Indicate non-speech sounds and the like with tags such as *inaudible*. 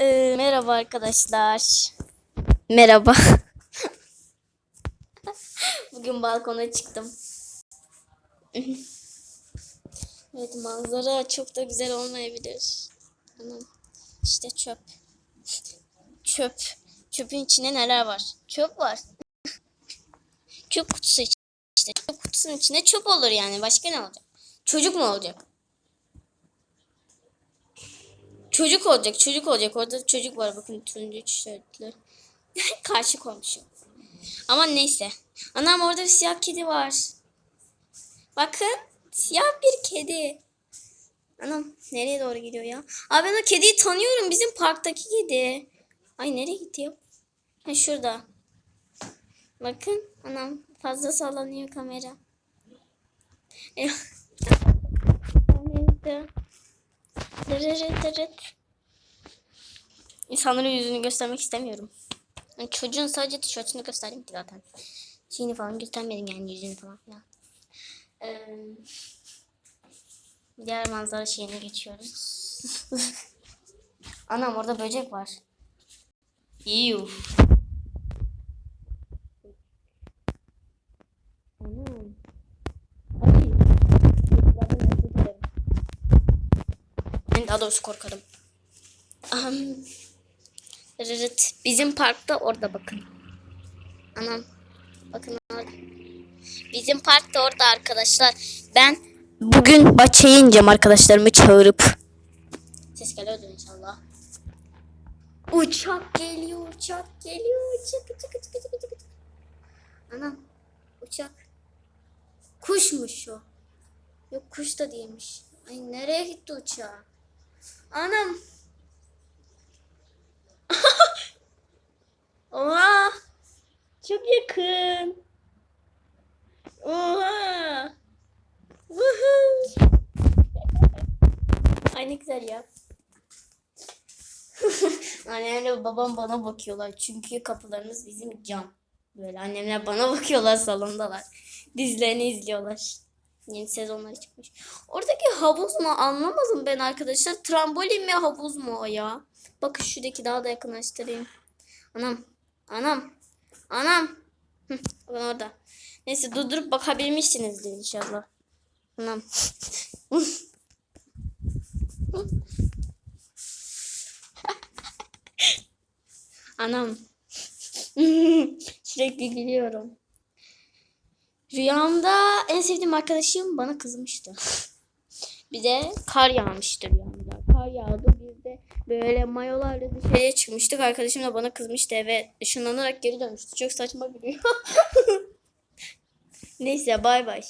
Ee, merhaba arkadaşlar. Merhaba. *laughs* Bugün balkona çıktım. *laughs* evet manzara çok da güzel olmayabilir. Anam. İşte çöp. Çöp. Çöpün içinde neler var? Çöp var. çöp kutusu işte. Çöp kutusunun içinde çöp olur yani. Başka ne olacak? Çocuk mu olacak? Çocuk olacak, çocuk olacak. Orada çocuk var bakın turuncu tişörtlü. *laughs* Karşı komşu. Ama neyse. Anam orada bir siyah kedi var. Bakın siyah bir kedi. Anam nereye doğru gidiyor ya? Abi ben o kediyi tanıyorum. Bizim parktaki kedi. Ay nereye gidiyor? Ha şurada. Bakın anam fazla sallanıyor kamera. *laughs* Eh. Dırırı dırıt. İnsanların yüzünü göstermek istemiyorum. Yani çocuğun sadece tişörtünü gösterdim ki zaten. Şeyini falan göstermedim yani yüzünü falan filan. Ee, diğer manzara şeyine geçiyoruz. *laughs* Anam orada böcek var. Yuh. Anam. Ay. Böceklerden nefret ederim. Ben daha doğrusu korkarım. Rırıt. Bizim parkta orada bakın. Anam. Bakın orada. Bizim parkta orada arkadaşlar. Ben bugün bahçeye ineceğim arkadaşlarımı çağırıp. Ses geliyordur inşallah. Uçak geliyor, uçak geliyor. Çık çık çık çık çık. Anam. Uçak. Kuşmuş o. Yok kuş da değilmiş. Ay nereye gitti uçağı? Anam. *laughs* Oha. Çok yakın. Oha. Woohoo. Ay ne güzel ya. *laughs* Annemle babam bana bakıyorlar. Çünkü kapılarımız bizim cam. Böyle annemler bana *laughs* bakıyorlar salondalar. Dizilerini izliyorlar. Yeni sezonları çıkmış. Oradaki havuz mu anlamadım ben arkadaşlar. Trambolin mi havuz mu o ya? Bakın şuradaki daha da yakınlaştırayım. Anam. Anam. Anam. Hı, bakın orada. Neyse durdurup bakabilmişsinizdir inşallah. Anam. *laughs* Anam. Sürekli gülüyorum. Rüyamda en sevdiğim arkadaşım bana kızmıştı. *laughs* bir de kar yağmıştı rüyamda. Kar yağdı. Biz de böyle mayolarla dışarıya çıkmıştık. Arkadaşım da bana kızmıştı eve ışınlanarak geri dönmüştü. Çok saçma rüya. *laughs* Neyse bay bay.